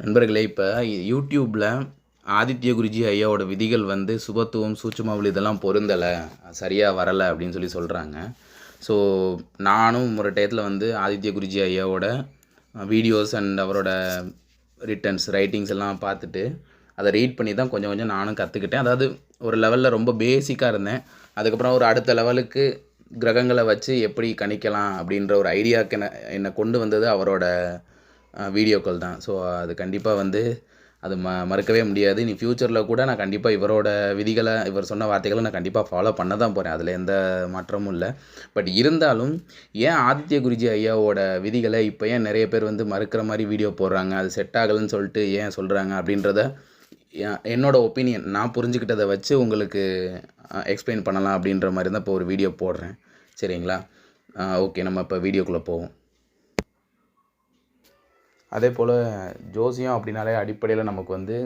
நண்பர்களே இப்போ யூடியூப்பில் ஆதித்ய குருஜி ஐயாவோட விதிகள் வந்து சுபத்துவம் சூட்சுமவெளி இதெல்லாம் பொருந்தலை சரியாக வரலை அப்படின்னு சொல்லி சொல்கிறாங்க ஸோ நானும் ஒரு டயத்தில் வந்து ஆதித்ய குருஜி ஐயாவோட வீடியோஸ் அண்ட் அவரோட ரிட்டர்ன்ஸ் ரைட்டிங்ஸ் எல்லாம் பார்த்துட்டு அதை ரீட் பண்ணி தான் கொஞ்சம் கொஞ்சம் நானும் கற்றுக்கிட்டேன் அதாவது ஒரு லெவலில் ரொம்ப பேசிக்காக இருந்தேன். அதுக்கப்புறம் ஒரு அடுத்த லெவலுக்கு கிரகங்களை வச்சு எப்படி கணிக்கலாம் அப்படின்ற ஒரு ஐடியாவுக்கு என்ன என்னை கொண்டு வந்தது அவரோட வீடியோக்கள் தான். ஸோ அது கண்டிப்பாக வந்து அது ம மறுக்கவே முடியாது. இனி ஃப்யூச்சரில் கூட நான் கண்டிப்பாக இவரோட விதிகளை இவர் சொன்ன வார்த்தைகளை நான் கண்டிப்பாக ஃபாலோ பண்ண தான் போகிறேன் அதில் எந்த மாற்றமும் இல்லை. பட் இருந்தாலும் ஏன் ஆதித்ய குருஜி ஐயாவோட விதிகளை இப்போ ஏன் நிறைய பேர் வந்து மறுக்கிற மாதிரி வீடியோ போடுறாங்க? அது செட் ஆகலைன்னு சொல்லிட்டு ஏன் சொல்கிறாங்க அப்படின்றத என்னோடய ஒப்பீனியன் நான் புரிஞ்சுக்கிட்டதை வச்சு உங்களுக்கு எக்ஸ்பிளைன் பண்ணலாம் அப்படின்ற மாதிரி தான் இப்போ ஒரு வீடியோ போடுறேன். சரிங்களா? ஓகே நம்ம இப்போ வீடியோக்குள்ளே போவோம். அதே போல் ஜோசியம் அப்படின்னாலே அடிப்படையில் நமக்கு வந்து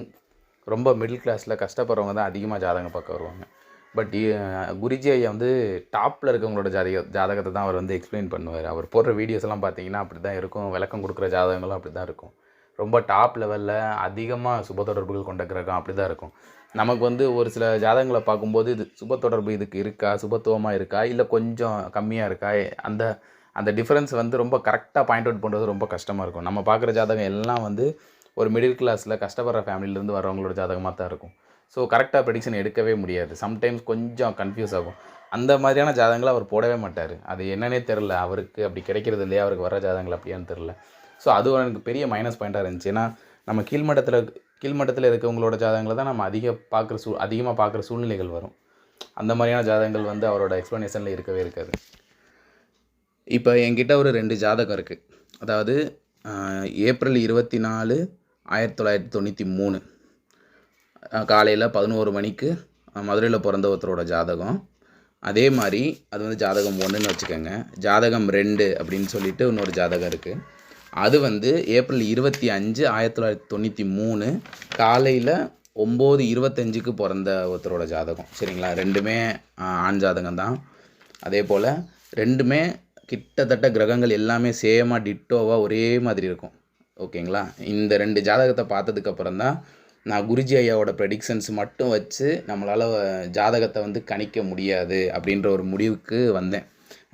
ரொம்ப மிடில் கிளாஸில் கஷ்டப்படுறவங்க தான் அதிகமாக ஜாதகம் பார்க்க வருவாங்க. பட் குருஜி ஐயா வந்து டாப்பில் இருக்கவங்களோட ஜாதக ஜாதகத்தை தான் அவர் வந்து எக்ஸ்பிளைன் பண்ணுவார். அவர் போடுற வீடியோஸ்லாம் பார்த்தீங்கன்னா அப்படி தான் இருக்கும். விளக்கம் கொடுக்குற ஜாதகங்களும் அப்படி தான் இருக்கும். ரொம்ப டாப் லெவலில் அதிகமாக சுப தொடர்புகள் கொண்ட கிரகம் அப்படி தான் இருக்கும். நமக்கு வந்து ஒரு சில ஜாதகங்களை பார்க்கும்போது இது சுப தொடர்பு இதுக்கு இருக்கா? சுபத்துவமாக இருக்கா? இல்லை கொஞ்சம் கம்மியாக இருக்கா? அந்த அந்த டிஃப்ரென்ஸ் வந்து ரொம்ப கரெக்டாக பாயிண்ட் அவுட் பண்ணுறது ரொம்ப கஷ்டமாக இருக்கும். நம்ம பார்க்குற ஜாதகம் எல்லாம் வந்து ஒரு மிடில் கிளாஸில் கஷ்டப்படுற ஃபேமிலியிலேருந்து வரவங்களோட ஜாதகமாக தான் இருக்கும். ஸோ கரெக்டாக ப்ரெடிக்ஷன் எடுக்கவே முடியாது. சம்டைம்ஸ் கொஞ்சம் கன்ஃபியூஸ் ஆகும். அந்த மாதிரியான ஜாதகங்களை அவர் போடவே மாட்டார். அது என்னன்னே தெரில அவருக்கு அப்படி கிடைக்கிறது இல்லையா? அவருக்கு வர ஜாதகங்கள் அப்படியான்னு தெரில ஸோ அது எனக்கு பெரிய மைனஸ் பாயிண்ட்டாக இருந்துச்சு. ஏன்னா நம்ம கீழ்மட்டத்தில் கீழ்மட்டத்தில் இருக்கவங்களோட ஜாதகங்களை தான் நம்ம அதிக பார்க்குற சூ அதிகமாக பார்க்குற சூழ்நிலைகள் வரும். அந்த மாதிரியான ஜாதகங்கள் வந்து அவரோட எக்ஸ்ப்ளனேஷனில் இருக்கவே இருக்காது. இப்போ என்கிட்ட ஒரு ரெண்டு ஜாதகம் இருக்குது அதாவது ஏப்ரல் இருபத்தி நாலு ஆயிரத்தி தொள்ளாயிரத்தி தொண்ணூற்றி மூணு. காலையில் பதினோரு மணிக்கு மதுரையில் பிறந்த ஒருத்தரோட ஜாதகம். அதே மாதிரி அது வந்து ஜாதகம் ஒன்றுன்னு வச்சுக்கோங்க. ஜாதகம் ரெண்டு அப்படின்னு சொல்லிட்டு இன்னொரு ஜாதகம் இருக்குது அது வந்து ஏப்ரல் இருபத்தி அஞ்சு ஆயிரத்தி தொள்ளாயிரத்தி தொண்ணூற்றி மூணு காலையில் ஒம்பது இருபத்தஞ்சுக்கு பிறந்த ஒருத்தரோட ஜாதகம். சரிங்களா? ரெண்டுமே ஆண் ஜாதகம் தான் அதே போல் ரெண்டுமே கிட்டத்தட்ட கிரகங்கள் எல்லாமே சேமாக டிட்டோவாக ஒரே மாதிரி இருக்கும். ஓகேங்களா? இந்த ரெண்டு ஜாதகத்தை பார்த்ததுக்கப்புறம் தான் நான் குருஜி ஐயாவோட ப்ரெடிக்ஷன்ஸ் மட்டும் வச்சு நம்மளால் ஜாதகத்தை வந்து கணிக்க முடியாது அப்படின்ற ஒரு முடிவுக்கு வந்தேன்.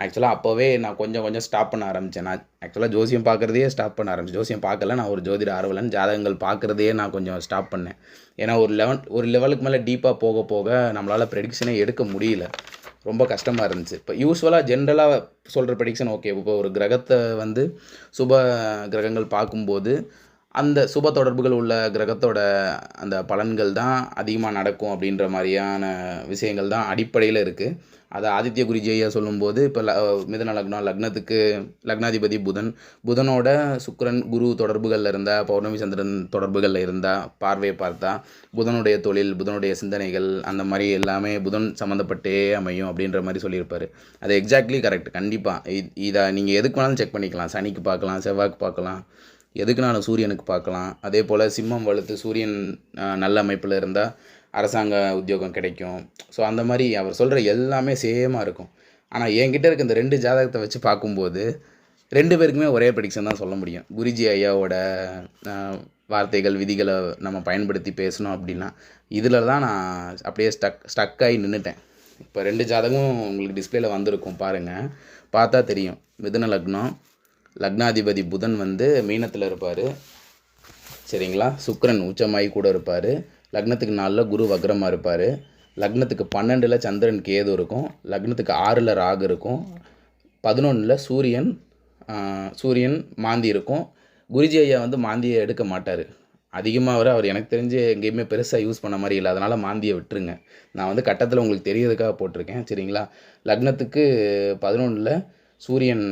ஆக்சுவலாக அப்போவே நான் கொஞ்சம் கொஞ்சம் ஸ்டாப் பண்ண ஆரம்பித்தேன் நான் ஆக்சுவலாக ஜோசியம் பார்க்குறதையே ஸ்டாப் பண்ண ஆரம்பிச்சேன். ஜோசியம் பார்க்கல நான் ஒரு ஜோதிட ஆர்வலன். ஜாதகங்கள் பார்க்குறதையே நான் கொஞ்சம் ஸ்டாப் பண்ணேன். ஏன்னா ஒரு லெவன் ஒரு லெவலுக்கு மேலே டீப்பாக போக போக நம்மளால் ப்ரெடிக்ஷனே எடுக்க முடியல. ரொம்ப கஷ்டமாக இருந்துச்சு. இப்போ யூஸ்வலாக ஜென்ரலாக சொல்கிற ப்ரெடிக்ஷன் ஓகே இப்போ ஒரு கிரகத்தை வந்து சுப கிரகங்கள் பார்க்கும்போது அந்த சுப தொடர்புகள் உள்ள கிரகத்தோட அந்த பலன்கள் தான் அதிகமாக நடக்கும் அப்படின்ற மாதிரியான விஷயங்கள் தான் அடிப்படையில் இருக்குது அதை ஆதித்ய குருஜி சொல்லும்போது இப்போ ல மிதன லக்னம் லக்னத்துக்கு லக்னாதிபதி புதன். புதனோட சுக்கிரன் குரு தொடர்புகளில் இருந்தால் பௌர்ணமி சந்திரன் தொடர்புகளில் இருந்தால் பார்வையை பார்த்தா புதனுடைய தொழில் புதனுடைய சிந்தனைகள் அந்த மாதிரி எல்லாமே புதன் சம்மந்தப்பட்டே அமையும் அப்படின்ற மாதிரி சொல்லியிருப்பார். அது எக்ஸாக்ட்லி கரெக்ட் கண்டிப்பாக இதை நீங்கள் எதுக்கு வேணாலும் செக் பண்ணிக்கலாம். சனிக்கு பார்க்கலாம் செவ்வாய்க்கு பார்க்கலாம். எதுக்குனாலும் சூரியனுக்கு பார்க்கலாம். அதே போல் சிம்மம் வலுத்து சூரியன் நல்ல அமைப்பில் இருந்தால் அரசாங்க உத்தியோகம் கிடைக்கும். ஸோ அந்த மாதிரி அவர் சொல்கிற எல்லாமே சேமாக இருக்கும். ஆனால் என்கிட்ட இருக்க இந்த ரெண்டு ஜாதகத்தை வச்சு பார்க்கும்போது ரெண்டு பேருக்குமே ஒரே ப்ரெடிக்ஷன் தான் சொல்ல முடியும். குருஜி ஐயாவோட வார்த்தைகள் விதிகளை நம்ம பயன்படுத்தி பேசணும் அப்படின்னா இதில் தான் நான் அப்படியே ஸ்டக் ஸ்டக் ஆகி நின்றுட்டேன் இப்போ ரெண்டு ஜாதகமும் உங்களுக்கு டிஸ்பிளேல வந்திருக்கும் பாருங்கள் பார்த்தா தெரியும். மிதுன லக்னம் லக்னாதிபதி புதன் வந்து மீனத்தில் இருப்பார். சரிங்களா? சுக்கரன் உச்சமாயி கூட இருப்பார். லக்னத்துக்கு நாலில் குரு வக்ரமாக இருப்பார். லக்னத்துக்கு பன்னெண்டில் சந்திரன் கேது இருக்கும். லக்னத்துக்கு ஆறில் ராகு இருக்கும். பதினொன்றில் சூரியன் சூரியன் மாந்தி இருக்கும். குருஜி ஐயா வந்து மாந்தியை எடுக்க மாட்டார். அதிகமாக வர அவர் எனக்கு தெரிஞ்சு எங்கேயுமே பெருசாக யூஸ் பண்ண மாதிரி இல்லை. அதனால் மாந்தியை விட்டுருங்க. நான் வந்து கட்டத்தில் உங்களுக்கு தெரியறதுக்காக போட்டிருக்கேன். சரிங்களா? லக்னத்துக்கு பதினொன்றில் சூரியன்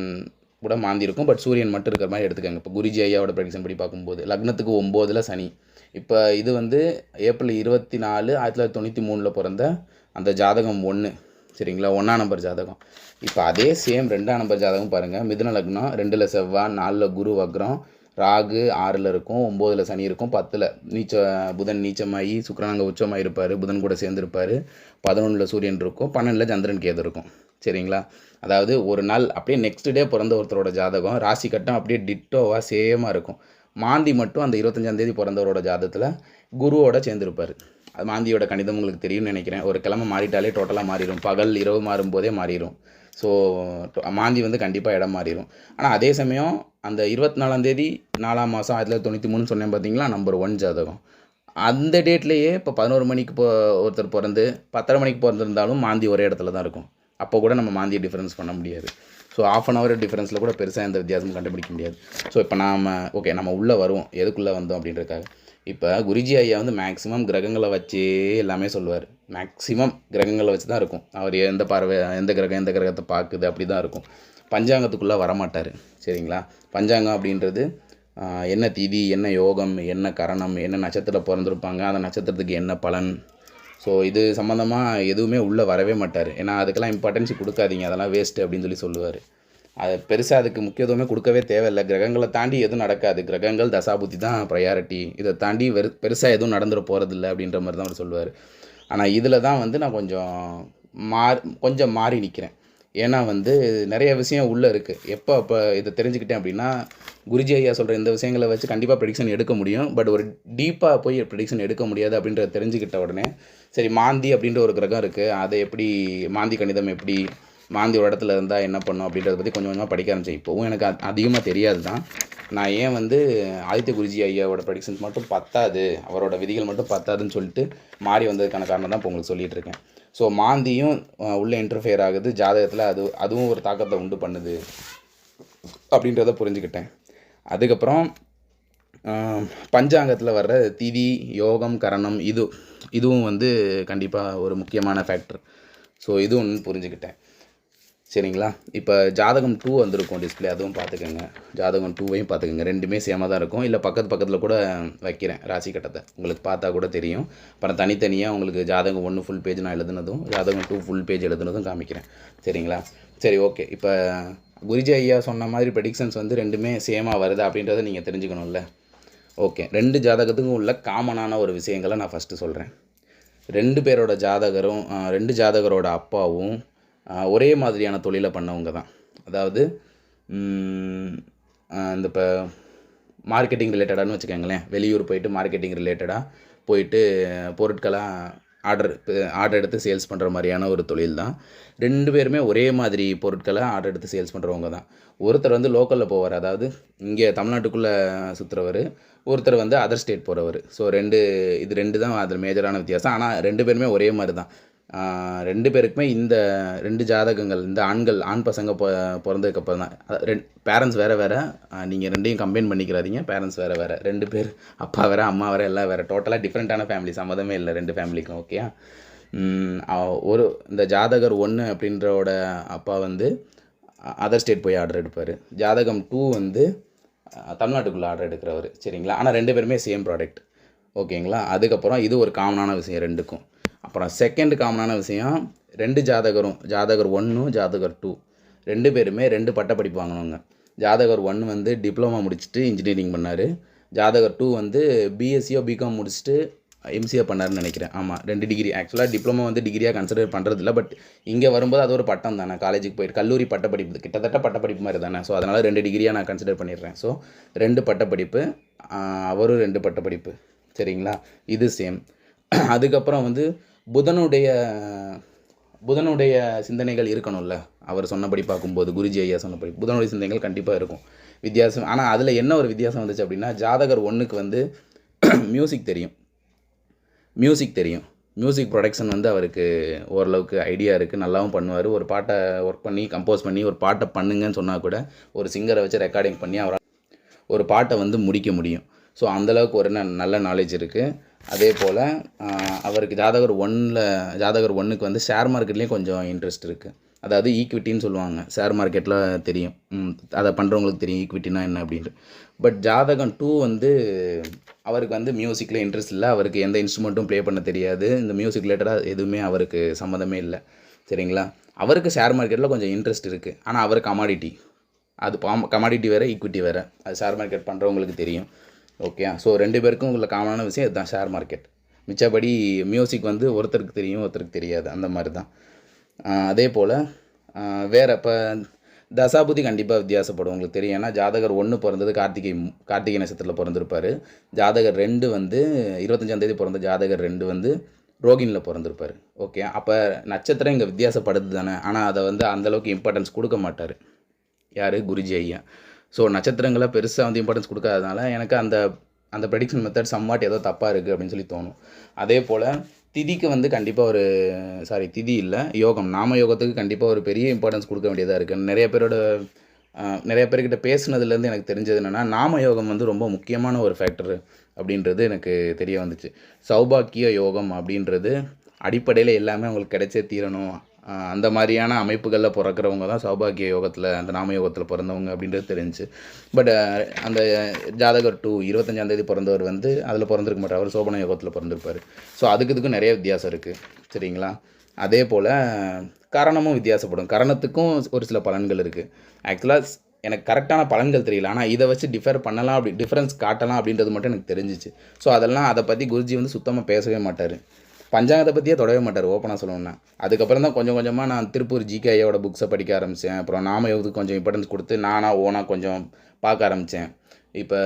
கூட மாந்தி இருக்கும் பட் சூரியன் மட்டும் இருக்கிற மாதிரி எடுத்துக்கோங்க. இப்போ குருஜி ஐயாவோட ப்ரெடிக்ஷன் படி பார்க்கும்போது லக்னத்துக்கு ஒம்போதில் சனி. இப்போ இது வந்து ஏப்ரல் இருபத்தி நாலு ஆயிரத்தி தொள்ளாயிரத்தி தொண்ணூற்றி மூணில் பிறந்த அந்த ஜாதகம் ஒன்று சரிங்களா? ஒன்றாம் நம்பர் ஜாதகம். இப்போ அதே சேம் ரெண்டாம் நம்பர் ஜாதகம் பாருங்கள் மிதுன லக்னம் ரெண்டில் செவ்வாய் நாலில் குரு வக்ரம் ராகு ஆறில் இருக்கும் ஒம்போதில் சனி இருக்கும் பத்தில் நீச்ச புதன் நீச்சமாகி சுக்கரன் அங்கே உச்சமாக இருப்பார் புதன் கூட சேர்ந்துருப்பார். பதினொன்றில் சூரியன் இருக்கும் பன்னெண்டில் சந்திரன் கேது இருக்கும். சரிங்களா? அதாவது ஒரு நாள் அப்படியே நெக்ஸ்ட் டே பிறந்த ஒருத்தரோட ஜாதகம் ராசி கட்டம் அப்படியே டிட்டோவாக சேமாக இருக்கும். மாந்தி மட்டும் அந்த இருபத்தஞ்சாந்தேதி பிறந்தவரோட ஜாதகத்தில் குருவோட சேர்ந்துருப்பார். அது மாந்தியோட கணிதம் உங்களுக்கு தெரியும்னு நினைக்கிறேன். ஒரு கிழமை மாறிட்டாலே டோட்டலாக மாறிடும் பகல் இரவு மாறும்போதே மாறிடும் ஸோ மாந்தி வந்து கண்டிப்பாக இடம் மாறிடும் ஆனால் அதே சமயம் அந்த இருபத்தி நாலாந்தேதி நாலாம் மாதம் ஆயிரத்தி தொள்ளாயிரத்தி தொண்ணூற்றி மூணு சொன்னேன் பார்த்தீங்களா நம்பர் ஒன் ஜாதகம். அந்த டேட்லேயே இப்போ பதினோரு மணிக்கு போ ஒருத்தர் பிறந்து பத்தரை மணிக்கு பிறந்திருந்தாலும் மாந்தி ஒரே இடத்துல தான் இருக்கும். அப்போ கூட நம்ம மாந்தியை டிஃப்ரென்ஸ் பண்ண முடியாது. ஸோ ஆஃப் அன் ஹவர் டிஃப்ரென்ஸில் கூட பெருசாக எந்த வித்தியாசமும் கண்டுபிடிக்க முடியாது. ஸோ இப்போ நாம் ஓகே நம்ம உள்ளே வருவோம். எதுக்குள்ளே வந்தோம் அப்படின்றக்காக இப்போ குருஜி ஐயா வந்து மேக்ஸிமம் கிரகங்களை வச்சே எல்லாமே சொல்லுவார். மேக்ஸிமம் கிரகங்களை வச்சு தான் இருக்கும். அவர் எந்த பார்வை எந்த கிரகம் எந்த கிரகத்தை பார்க்குது அப்படி தான் இருக்கும். பஞ்சாங்கத்துக்குள்ளே வரமாட்டார். சரிங்களா? பஞ்சாங்கம் அப்படின்றது என்ன திதி என்ன யோகம் என்ன கரணம் என்ன நட்சத்திரம் பிறந்திருப்பாங்க அந்த நட்சத்திரத்துக்கு என்ன பலன் ஸோ இது சம்மந்தமாக எதுவுமே உள்ளே வரவே மாட்டார். ஏன்னா அதுக்கெல்லாம் இம்பார்ட்டன்ஸ் கொடுக்காதீங்க. அதெல்லாம் வேஸ்ட்டு அப்படின்னு சொல்லி சொல்லுவார். அது பெருசாக அதுக்கு முக்கியத்துவமே கொடுக்கவே தேவையில்லை. கிரகங்களை தாண்டி எதுவும் நடக்காது. கிரகங்கள் தசாபுத்தி தான் ப்ரையாரிட்டி இதை தாண்டி வெறு பெருசாக எதுவும் நடந்துட போகிறதில்ல அப்படின்ற மாதிரி தான் அவர் சொல்லுவார். ஆனால் இதில் தான் வந்து நான் கொஞ்சம் மாறி கொஞ்சம் மாறி நிற்கிறேன் ஏன்னா வந்து நிறைய விஷயம் உள்ளே இருக்குது எப்போ அப்போ இதை தெரிஞ்சுக்கிட்டேன் அப்படின்னா குருஜி ஐயா சொல்கிற இந்த விஷயங்களை வச்சு கண்டிப்பாக ப்ரெடிக்ஷன் எடுக்க முடியும். பட் ஒரு டீப்பாக போய் ப்ரெடிக்ஷன் எடுக்க முடியாது அப்படின்றத தெரிஞ்சுக்கிட்ட உடனே சரி மாந்தி அப்படின்ற ஒரு கிரகம் இருக்குது அதை எப்படி மாந்தி கணிதம் எப்படி மாந்தி ஒரு இடத்துல இருந்தால் என்ன பண்ணும் அப்படின்றத பற்றி கொஞ்சம் கொஞ்சமாக படிக்க ஆரம்பிச்சேன். இப்போவும் எனக்கு அதிகமாக தெரியாது தான். நான் ஏன் வந்து ஆதித்ய குருஜி ஐயாவோட ப்ரெடிக்ஷன்ஸ் மட்டும் பத்தாது அவரோட விதிகள் மட்டும் பத்தாதுன்னு சொல்லிட்டு மாறி வந்ததுக்கான காரணம் தான் இப்போ உங்களுக்கு சொல்லிகிட்டு இருக்கேன். ஸோ மாந்தியும் உள்ளே இன்டர்ஃபியர் ஆகுது. ஜாதகத்தில் அது அதுவும் ஒரு தாக்கத்தை உண்டு பண்ணுது. அப்படின்றத புரிஞ்சுக்கிட்டேன். அதுக்கப்புறம் பஞ்சாங்கத்தில் வர்ற திதி யோகம் கரணம் இது இதுவும் வந்து கண்டிப்பாக ஒரு முக்கியமான ஃபேக்டர் ஸோ இதுவும் புரிஞ்சுக்கிட்டேன். சரிங்களா? இப்போ ஜாதகம் டூ வந்திருக்கும் டிஸ்பிளே அதுவும் பார்த்துக்கோங்க. ஜாதகம் டூவையும் பார்த்துக்கோங்க. ரெண்டுமே சேமாக தான் இருக்கும். இல்லை பக்கத்து பக்கத்தில் கூட வைக்கிறேன் ராசி கட்டத்தை. உங்களுக்கு பார்த்தா கூட தெரியும். அப்புறம் தனித்தனியாக உங்களுக்கு ஜாதகம் ஒன்று ஃபுல் பேஜ் நான் எழுதுனதும் ஜாதகம் டூ ஃபுல் பேஜ் எழுதுனதும் காமிக்கிறேன். சரிங்களா? சரி ஓகே இப்போ குருஜி ஐயா சொன்ன மாதிரி ப்ரெடிக்ஷன்ஸ் வந்து ரெண்டுமே சேமாக வருது அப்படின்றத நீங்கள் தெரிஞ்சுக்கணும்ல. ஓகே ரெண்டு ஜாதகத்துக்கும் உள்ள காமனான ஒரு விஷயங்களை நான் ஃபஸ்ட்டு சொல்கிறேன் ரெண்டு பேரோட ஜாதகரும் ரெண்டு ஜாதகரோட அப்பாவும் ஒரே மாதிரியான தொழிலை பண்ணவங்க தான். அதாவது இந்த இப்போ மார்க்கெட்டிங் ரிலேட்டடானு வச்சுக்கோங்களேன். வெளியூர் போயிட்டு மார்க்கெட்டிங் ரிலேட்டடாக போயிட்டு பொருட்களாக ஆர்டர் ஆர்டர் எடுத்து சேல்ஸ் பண்ணுற மாதிரியான ஒரு தொழில் தான். ரெண்டு பேருமே ஒரே மாதிரி பொருட்களை ஆர்டர் எடுத்து சேல்ஸ் பண்ணுறவங்க தான். ஒருத்தர் வந்து லோக்கலில் போவார். அதாவது இங்கே தமிழ்நாட்டுக்குள்ளே சுற்றுறவர் ஒருத்தர் வந்து அதர் ஸ்டேட் போகிறவர் ஸோ ரெண்டு இது ரெண்டு தான் அதில் மேஜரான வித்தியாசம். ஆனால் ரெண்டு பேருமே ஒரே மாதிரி தான். ரெண்டு பேருக்குமே இந்த ரெண்டு ஜாதகங்கள் இந்த ஆண்கள் ஆண் பசங்க பிறந்ததுக்கப்புறம் தான். அதாவது ரெண்டு பேரண்ட்ஸ் வேறு வேறு. நீங்கள் ரெண்டையும் கம்பைன் பண்ணிக்கிறாதீங்க பேரண்ட்ஸ் வேறு வேறு. ரெண்டு பேர் அப்பா வேறு அம்மா வேறு எல்லாம் வேறு. டோட்டலாக டிஃப்ரெண்ட்டான ஃபேமிலி சம்மதமே இல்லை ரெண்டு ஃபேமிலிக்கும் ஓகே ஒரு இந்த ஜாதகர் ஒன்று அப்படின்றவோட அப்பா வந்து அதர் ஸ்டேட் போய் ஆர்டர் எடுப்பார். ஜாதகம் டூ வந்து தமிழ்நாட்டுக்குள்ளே ஆர்டர் எடுக்கிறவர். சரிங்களா? ஆனால் ரெண்டு பேருமே சேம் ப்ராடக்ட் ஓகேங்களா அதுக்கப்புறம் இது ஒரு காமனான விஷயம் ரெண்டுக்கும். அப்புறம் செகண்ட் காமனான விஷயம் ரெண்டு ஜாதகரும் ஜாதகர் ஒன்றும் ஜாதகர் டூ ரெண்டு பேருமே ரெண்டு பட்டப்படிப்பு வாங்கினவங்க. ஜாதகர் ஒன் வந்து டிப்ளமா முடிச்சுட்டு இன்ஜினியரிங் பண்ணார். ஜாதகர் டூ வந்து பிஎஸ்சியோ பிகாம் முடிச்சுட்டு எம்சிஏ பண்ணாருன்னு நினைக்கிறேன். ஆமாம் ரெண்டு டிகிரி ஆக்சுவலாக டிப்ளமோ வந்து டிகிரியாக கன்சிடர் பண்ணுறதில்ல பட் இங்கே வரும்போது அது ஒரு பட்டம் தானே. காலேஜுக்கு போயிட்டு கல்லூரி பட்டப்படிப்பு கிட்டத்தட்ட பட்டப்படிப்பு மாதிரி தானே. ஸோ அதனால் ரெண்டு டிகிரியாக நான் கன்சிடர் பண்ணிடுறேன். ஸோ ரெண்டு பட்டப்படிப்பு அவரும் ரெண்டு பட்டப்படிப்பு சரிங்களா? இது சேம் அதுக்கப்புறம் வந்து புதனுடைய புதனுடைய சிந்தனைகள் இருக்கணும்ல. அவர் சொன்னபடி பார்க்கும்போது குருஜி ஐயா சொன்னபடி புதனுடைய சிந்தனைகள் கண்டிப்பாக இருக்கும். வித்தியாசம் ஆனால் அதில் என்ன ஒரு வித்தியாசம் வந்துச்சு அப்படின்னா ஜாதகர் ஒன்றுக்கு வந்து மியூசிக் தெரியும். மியூசிக் தெரியும். மியூசிக் ப்ரொடக்ஷன் வந்து அவருக்கு ஓரளவுக்கு ஐடியா இருக்குது நல்லாவும் பண்ணுவார். ஒரு பாட்டை ஒர்க் பண்ணி கம்போஸ் பண்ணி ஒரு பாட்டை பண்ணுங்கன்னு சொன்னால் கூட ஒரு சிங்கரை வச்சு ரெக்கார்டிங் பண்ணி அவரால் ஒரு பாட்டை வந்து முடிக்க முடியும். ஸோ அந்தளவுக்கு ஒரு ந- நல்ல நாலேஜ் இருக்குது அதே போல் அவருக்கு ஜாதகர் ஒன்னில் ஜாதகர் ஒன்றுக்கு வந்து ஷேர் மார்க்கெட்லேயும் கொஞ்சம் இன்ட்ரெஸ்ட் இருக்குது அதாவது ஈக்விட்டின்னு சொல்லுவாங்க. ஷேர் மார்க்கெட்டில் தெரியும். ம், அதை பண்ணுறவங்களுக்கு தெரியும். ஈக்விட்டினா என்ன அப்படின்ட்டு. பட் ஜாதகம் டூ வந்து அவருக்கு வந்து மியூசிக்கில் இன்ட்ரெஸ்ட் இல்லை. அவருக்கு எந்த இன்ஸ்ட்ருமெண்ட்டும் ப்ளே பண்ண தெரியாது. இந்த மியூசிக் ரிலேட்டடாக எதுவுமே அவருக்கு சம்மந்தமே இல்லை. சரிங்களா? அவருக்கு ஷேர் மார்க்கெட்டில் கொஞ்சம் இன்ட்ரெஸ்ட் இருக்குது ஆனால் அவர் கமாடிட்டி அது பாம் கமாடிட்டி வேறு ஈக்விட்டி வேறு. அது ஷேர் மார்க்கெட் பண்ணுறவங்களுக்கு தெரியும். ஓகே ஸோ ah, ரெண்டு பேருக்கும் உள்ள காமனான விஷயம் இதுதான் ஷேர் மார்க்கெட் மிச்சபடி மியூசிக் வந்து ஒருத்தருக்கு தெரியும் ஒருத்தருக்கு தெரியாது அந்த மாதிரி தான் அதே போல் வேறு இப்போ தசாபுதி கண்டிப்பாக வித்தியாசப்படும் உங்களுக்கு தெரியும். ஏன்னா ஜாதகர் ஒன்று பிறந்தது கார்த்திகை கார்த்திகை நட்சத்திரத்தில் பிறந்திருப்பார். ஜாதகர் ரெண்டு வந்து இருபத்தஞ்சாந்தேதி பிறந்த ஜாதகர் ரெண்டு வந்து ரோகிணியில் பிறந்திருப்பார். ஓகே ah, அப்போ நட்சத்திரம் இங்கே வித்தியாசப்படுது தானே. ஆனால் அதை வந்து அந்தளவுக்கு இம்பார்ட்டன்ஸ் கொடுக்க மாட்டார். யார்? குருஜி ஐயா. ஸோ நட்சத்திரங்களை பெருசாக வந்து இம்பார்ட்டன்ஸ் கொடுக்காதனால எனக்கு அந்த அந்த ப்ரெடிக்ஷன் மெத்தட் சம்மாட் ஏதோ தப்பாக இருக்குது அப்படின்னு சொல்லி தோணும். அதே போல் திதிக்கு வந்து கண்டிப்பாக ஒரு சாரி திதி இல்லை யோகம். நாம யோகத்துக்கு கண்டிப்பாக ஒரு பெரிய இம்பார்ட்டன்ஸ் கொடுக்க வேண்டியதாக இருக்குது நிறைய பேரோட நிறைய பேர்கிட்ட பேசுனதுலேருந்து எனக்கு தெரிஞ்சது என்னென்னா நாம யோகம் வந்து ரொம்ப முக்கியமான ஒரு ஃபேக்டர் அப்படின்றது எனக்கு தெரிய வந்துச்சு. சௌபாக்கிய யோகம் அப்படின்றது அடிப்படையில் எல்லாமே அவங்களுக்கு கிடைச்சே தீரணும் அந்த மாதிரியான அமைப்புகளில் பிறக்கிறவங்க தான் சௌபாகிய யோகத்தில் அந்த நாம யோகத்தில் பிறந்தவங்க அப்படின்றது தெரிஞ்சு. பட் அந்த ஜாதகர் டூ இருபத்தஞ்சாந்தேதி பிறந்தவர் வந்து அதில் பிறந்திருக்க மாட்டார். அவர் சோபன யோகத்தில் பிறந்திருப்பார். ஸோ அதுக்கு இதுக்கும் நிறைய வித்தியாசம் இருக்குது சரிங்களா? அதே போல் கரணமும் வித்தியாசப்படும். கரணத்துக்கும் ஒரு சில பலன்கள் இருக்குது ஆக்சுவலாக எனக்கு கரெக்டான பலன்கள் தெரியல. ஆனால் இதை வச்சு டிஃபர் பண்ணலாம் அப்படி டிஃப்ரென்ஸ் காட்டலாம் அப்படின்றது மட்டும் எனக்கு தெரிஞ்சிச்சு. ஸோ அதெல்லாம் அதை பற்றி குருஜி வந்து சுத்தமாக பேசவே மாட்டார். பஞ்சாங்கத்தை பற்றியே தொடவே மாட்டார் ஓப்பனாக சொல்லணும்னா. அதுக்கப்புறம் தான் கொஞ்சம் கொஞ்சமாக நான் திருப்பூர் ஜிகேயோட புக்ஸை படிக்க ஆரம்பித்தேன் அப்புறம் நாம யோகத்துக்கு கொஞ்சம் இம்பார்ட்டன்ஸ் கொடுத்து நானாக ஓனாக கொஞ்சம் பார்க்க ஆரம்பித்தேன் இப்போ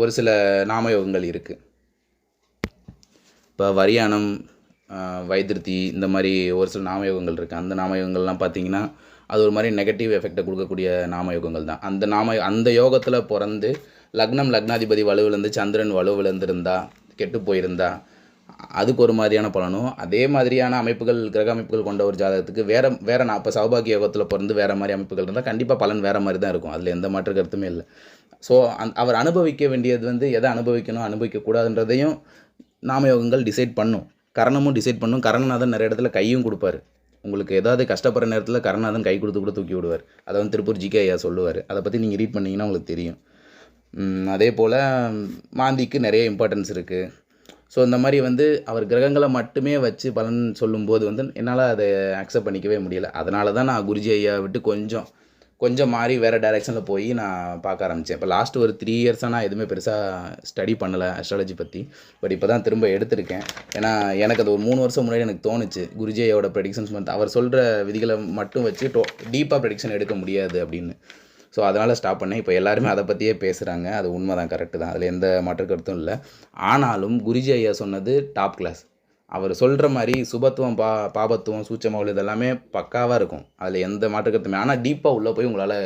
ஒரு சில நாமயோகங்கள் இருக்குது இப்போ வரியானம் வைத்திருத்தி இந்த மாதிரி ஒரு சில நாமயோகங்கள் இருக்குது அந்த நாமயோகங்கள்லாம் பார்த்தீங்கன்னா அது ஒரு மாதிரி நெகட்டிவ் எஃபெக்டை கொடுக்கக்கூடிய நாமயோகங்கள் தான். அந்த நாம அந்த யோகத்தில் பிறந்து லக்னம் லக்னாதிபதி வலுவிலேருந்து சந்திரன் வலுவிலேருந்திருந்தா கெட்டு போயிருந்தா அதுக்கு ஒரு மாதிரியான பலனும் அதே மாதிரியான அமைப்புகள் கிரக அமைப்புகள் கொண்ட ஒரு ஜாதகத்துக்கு வேறு வேறு நான் இப்போ சௌபாகிய யோகத்தில் பிறந்து வேறு மாதிரி அமைப்புகள் இருந்தால் கண்டிப்பாக பலன் வேறு மாதிரி தான் இருக்கும். அதில் எந்த மாற்று கருத்துமே இல்லை. ஸோ அந் அவர் அனுபவிக்க வேண்டியது வந்து எதை அனுபவிக்கணும் அனுபவிக்கக்கூடாதுன்றதையும் நாமயோகங்கள் டிசைட் பண்ணும். கரணமும் டிசைட் பண்ணும். கரணநாதன் நிறைய இடத்துல கையும் கொடுப்பாரு. உங்களுக்கு ஏதாவது கஷ்டப்படுற நேரத்தில் கரணநாதன் கை கொடுத்து கூட தூக்கி விடுவார். அதை வந்து திருப்பூர் ஜிகே ஐயா சொல்லுவார். அதை பற்றி நீங்கள் ரீட் பண்ணீங்கன்னா உங்களுக்கு தெரியும். அதே போல் மாந்திக்கு நிறைய இம்பார்ட்டன்ஸ் இருக்குது ஸோ இந்த மாதிரி வந்து அவர் கிரகங்களை மட்டுமே வச்சு பலன் சொல்லும்போது வந்து என்னால் அதை அக்செப்ட் பண்ணிக்கவே முடியல. அதனால தான் நான் குருஜி ஐயா விட்டு கொஞ்சம் கொஞ்சம் மாறி வேறு டைரெக்ஷனில் போய் நான் பார்க்க ஆரம்பித்தேன் இப்போ லாஸ்ட் ஒரு த்ரீ இயர்ஸாக நான் எதுவுமே பெருசாக ஸ்டடி பண்ணலை அஸ்ட்ராலஜி பற்றி பட் இப்போ தான் திரும்ப எடுத்திருக்கேன். ஏன்னா எனக்கு அது ஒரு மூணு வருஷம் முன்னாடி எனக்கு தோணுச்சு. குருஜி ஐயாவோட ப்ரெடிக்ஷன்ஸ் வந்து அவர் சொல்கிற விதிகளை மட்டும் வச்சு டோ டீப்பாக ப்ரெடிக்ஷன் எடுக்க முடியாது அப்படின்னு. ஸோ அதனால் ஸ்டாப் பண்ணேன். இப்போ எல்லாருமே அதை பற்றியே பேசுகிறாங்க அது உண்மை தான் கரெக்டு தான். அதில் எந்த மாற்று கருத்தும் இல்லை. ஆனாலும் குருஜி ஐயா சொன்னது டாப் கிளாஸ் அவர் சொல்கிற மாதிரி சுபத்துவம் பா பாபத்துவம் சூச்சமாவல் இதெல்லாமே பக்காவாக இருக்கும். அதில் எந்த மாற்று கருத்துமே ஆனால் டீப்பாக உள்ளே போய் உங்களால்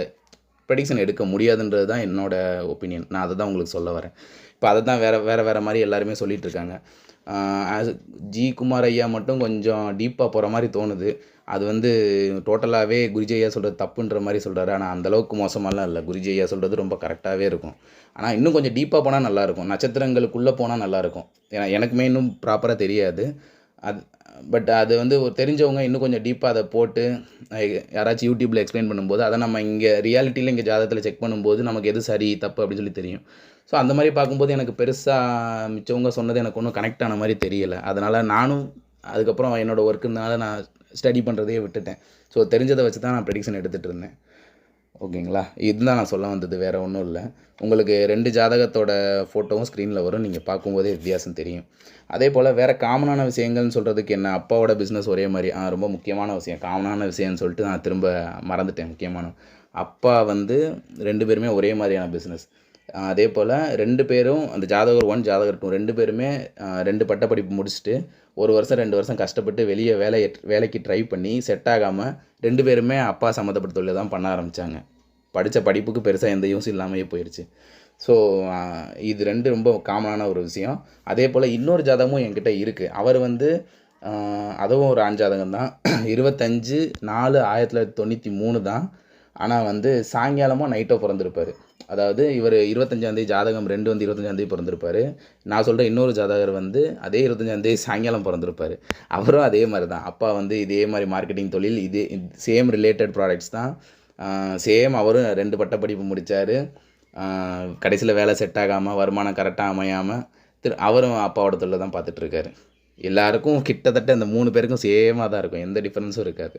ப்ரெடிக்ஷன் எடுக்க முடியாதுன்றது தான் என்னோடய ஒப்பீனியன் நான் அதை தான் உங்களுக்கு சொல்ல வரேன். இப்போ அதை தான் வேறு வேறு வேறு மாதிரி எல்லாருமே சொல்லிகிட்டு இருக்காங்க. ஜி குமார் ஐயா மட்டும் கொஞ்சம் டீப்பாக போகிற மாதிரி தோணுது. அது வந்து டோட்டலாகவே குருஜி ஐயா சொல்கிறது தப்புன்ற மாதிரி சொல்கிறாரு ஆனால் அந்தளவுக்கு மோசமாலாம் இல்லை. குருஜி ஐயா சொல்கிறது ரொம்ப கரெக்டாகவே இருக்கும். ஆனால் இன்னும் கொஞ்சம் டீப்பாக போனால் நல்லாயிருக்கும் நட்சத்திரங்களுக்குள்ளே போனால் நல்லாயிருக்கும் ஏன்னா எனக்குமே இன்னும் ப்ராப்பராக தெரியாது. அது பட் அது வந்து ஒரு தெரிஞ்சவங்க இன்னும் கொஞ்சம் டீப்பாக அதை போட்டு யாராச்சும் யூடியூப்பில் எக்ஸ்பிளைன் பண்ணும்போது அதை நம்ம இங்கே ரியாலிட்டியில் இங்கே ஜாதகத்தில் செக் பண்ணும்போது நமக்கு எது சரி தப்பு அப்படின்னு சொல்லி தெரியும். ஸோ அந்த மாதிரி பார்க்கும்போது எனக்கு பெருசாக மிச்சவங்க சொன்னது எனக்கு ஒன்றும் கனெக்ட் ஆன மாதிரி தெரியலை. அதனால் நானும் அதுக்கப்புறம் என்னோடய ஒர்க்குனால நான் ஸ்டடி பண்ணுறதையே விட்டுட்டேன். ஸோ தெரிஞ்சதை வச்சு தான் நான் ப்ரெடிக்ஷன் எடுத்துகிட்டு இருந்தேன். ஓகேங்களா? இதுதான் நான் சொல்ல வந்தது வேறு ஒன்றும் இல்லை. உங்களுக்கு ரெண்டு ஜாதகத்தோட ஃபோட்டோவும் ஸ்க்ரீனில் வரும். நீங்கள் பார்க்கும்போதே வித்தியாசம் தெரியும். அதே போல் வேறு காமனான விஷயங்கள்னு சொல்கிறதுக்கு என்ன? அப்பாவோட பிஸ்னஸ் ஒரே மாதிரி. ஆ ரொம்ப முக்கியமான விஷயம். காமனான விஷயம்னு சொல்லிட்டு நான் திரும்ப மறந்துட்டேன் முக்கியமான. அப்பா வந்து ரெண்டு பேருமே ஒரே மாதிரியான பிஸ்னஸ் அதே போல் ரெண்டு பேரும் அந்த ஜாதகர் ஒன் ஜாதகர் டூ ரெண்டு பேருமே ரெண்டு பட்டப்படிப்பு முடிச்சுட்டு ஒரு வருஷம் ரெண்டு வருஷம் கஷ்டப்பட்டு வெளியே வேலை வேலைக்கு ட்ரை பண்ணி செட் ஆகாமல் ரெண்டு பேருமே அப்பா சம்மந்தப்பட்ட தொழிலை தான் பண்ண ஆரம்பித்தாங்க படித்த படிப்புக்கு பெருசாக எந்த யூஸும் இல்லாமையே போயிடுச்சு ஸோ இது ரெண்டு ரொம்ப காமனான ஒரு விஷயம். அதே போல் இன்னொரு ஜாதகமும் என்கிட்ட இருக்குது அவர் வந்து அதுவும் ஒரு ஆண் ஜாதகம் தான். இருபத்தஞ்சு நாலு ஆயிரத்தி தொள்ளாயிரத்தி தொண்ணூற்றி மூணு தான். ஆனால் வந்து சாயங்காலமாக நைட்டோ பிறந்திருப்பார். அதாவது இவர் இருபத்தஞ்சாந்தேதி ஜாதகம் ரெண்டு வந்து இருபத்தஞ்சாந்தேதி பிறந்திருப்பார். நான் சொல்கிற இன்னொரு ஜாதகர் வந்து அதே இருபத்தஞ்சாந்தேதி சாயங்காலம் பிறந்திருப்பார். அவரும் அதே மாதிரி தான் அப்பா வந்து இதே மாதிரி மார்க்கெட்டிங் தொழில் இதே சேம் ரிலேட்டட் ப்ராடக்ட்ஸ் தான். சேம் அவரும் ரெண்டு பட்டப்படிப்பு முடித்தார் கடைசியில் வேலை செட் ஆகாமல் வருமானம் கரெக்டாக அமையாமல் திரு அவரும் அப்பாவோட தொழில் தான் பார்த்துட்ருக்காரு எல்லாருக்கும் கிட்டத்தட்ட இந்த மூணு பேருக்கும் சேமாக தான் இருக்கும். எந்த டிஃப்ரென்ஸும் இருக்காது.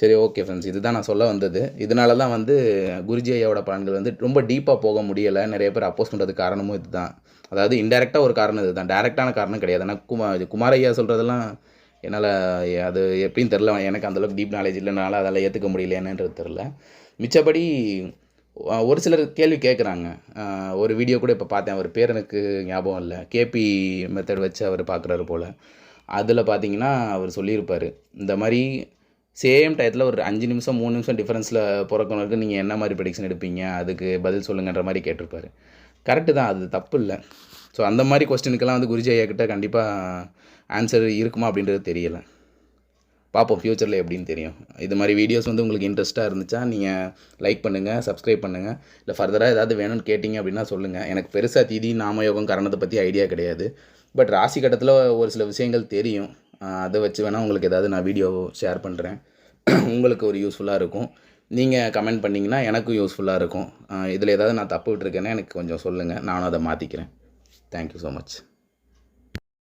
சரி ஓகே ஃப்ரெண்ட்ஸ் இதுதான் நான் சொல்ல வந்தது. இதனால தான் வந்து குருஜி ஐயாவோட பலன்கள் வந்து ரொம்ப டீப்பாக போக முடியலை. நிறைய பேர் அப்போஸ் பண்ணுறதுக்கு காரணமும் இதுதான். அதாவது இன்டெரக்டாக ஒரு காரணம் இதுதான். டேரெக்டான காரணம் கிடையாது. ஆனால் குமா இது குமார் ஐயா சொல்கிறதெல்லாம் என்னால் அது எப்படின்னு தெரில எனக்கு அந்தளவுக்கு டீப் நாலேஜ் இல்லைனால அதெல்லாம் ஏற்றுக்க முடியல என்னன்றது தெரில மிச்சப்படி ஒரு சிலர் கேள்வி கேட்குறாங்க ஒரு வீடியோ கூட இப்போ பார்த்தேன். அவர் பேர் எனக்கு ஞாபகம் இல்லை. கேபி மெத்தட் வச்சு அவர் பார்க்குறாரு போல். அதில் பார்த்தீங்கன்னா அவர் சொல்லியிருப்பார். இந்த மாதிரி சேம் டயத்தில் ஒரு அஞ்சு நிமிஷம் மூணு நிமிஷம் டிஃப்ரென்ஸில் பிறக்கவங்களுக்கு நீங்கள் என்ன மாதிரி ப்ரெடிக்ஷன் எடுப்பீங்க? அதுக்கு பதில் சொல்லுங்கன்ற மாதிரி கேட்டிருப்பாரு. கரெக்டு தான் அது தப்பு இல்லை. ஸோ அந்த மாதிரி கொஸ்டினுக்கெல்லாம் வந்து குருஜி ஐயா கிட்ட கண்டிப்பாக ஆன்சர் இருக்குமா அப்படின்றது தெரியலை. பார்ப்போம் ஃப்யூச்சரில் எப்படின்னு தெரியும். இது மாதிரி வீடியோஸ் வந்து உங்களுக்கு இன்ட்ரெஸ்ட்டாக இருந்துச்சா நீங்கள் லைக் பண்ணுங்கள் சப்ஸ்கிரைப் பண்ணுங்கள் இல்லை ஃபர்தராக ஏதாவது வேணும்னு கேட்டிங்க அப்படின்னா சொல்லுங்கள் எனக்கு பெருசாக தீதி நாமயோகம் கரணத்தை பற்றி ஐடியா கிடையாது. பட் ராசி கட்டத்தில் ஒரு சில விஷயங்கள் தெரியும். அதை வச்சு வேணால் உங்களுக்கு ஏதாவது நான் வீடியோ ஷேர் பண்ணுறேன் உங்களுக்கு ஒரு யூஸ்ஃபுல்லாக இருக்கும். நீங்கள் கமெண்ட் பண்ணிங்கன்னா எனக்கும் யூஸ்ஃபுல்லாக இருக்கும். இதில் ஏதாவது நான் தப்பு விட்டுருக்கேன்னா எனக்கு கொஞ்சம் சொல்லுங்கள் நானும் அதை மாற்றிக்கிறேன் தேங்க்யூ ஸோ மச்